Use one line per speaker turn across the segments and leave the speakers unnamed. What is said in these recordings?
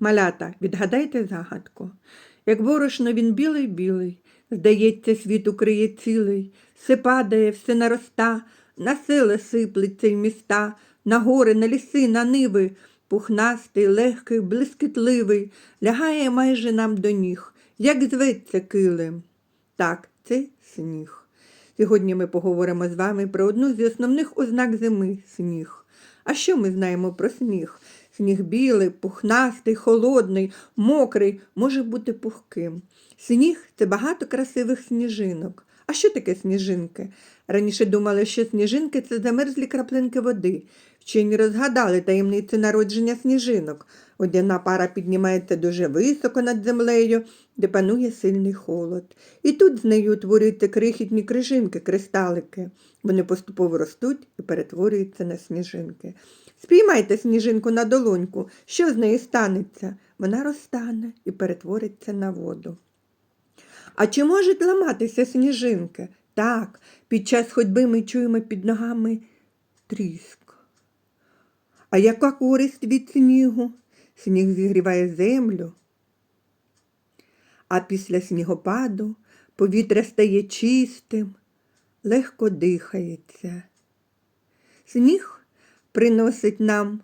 Малята, відгадайте загадку. Як борошно він білий-білий, здається, світ укриє цілий, все падає, все нароста, на села сиплеться й міста, на гори, на ліси, на ниви, пухнастий, легкий, блискітливий, лягає майже нам до ніг, як зветься килим. Так, це сніг. Сьогодні ми поговоримо з вами про одну з основних ознак зими сніг. А що ми знаємо про сніг? Сніг білий, пухнастий, холодний, мокрий, може бути пухким. Сніг це багато красивих сніжинок. А що таке сніжинки? Раніше думали, що сніжинки це замерзлі краплинки води. Вчені розгадали таємницю народження сніжинок. Одяна пара піднімається дуже високо над землею, де панує сильний холод. І тут з нею утворюються крихітні крижинки, кристалики. Вони поступово ростуть і перетворюються на сніжинки. Спіймайте сніжинку на долоньку. Що з нею станеться? Вона розтане і перетвориться на воду. А чи можуть ламатися сніжинки? Так, під час ходьби ми чуємо під ногами тріск. А яка користь від снігу? Сніг зігріває землю. А після снігопаду повітря стає чистим, легко дихається. Сніг приносить нам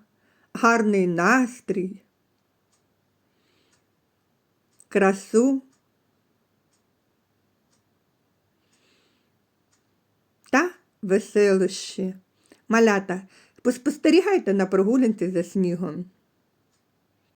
гарний настрій, красу веселощі. Малята, поспостерігайте на прогулянці за снігом.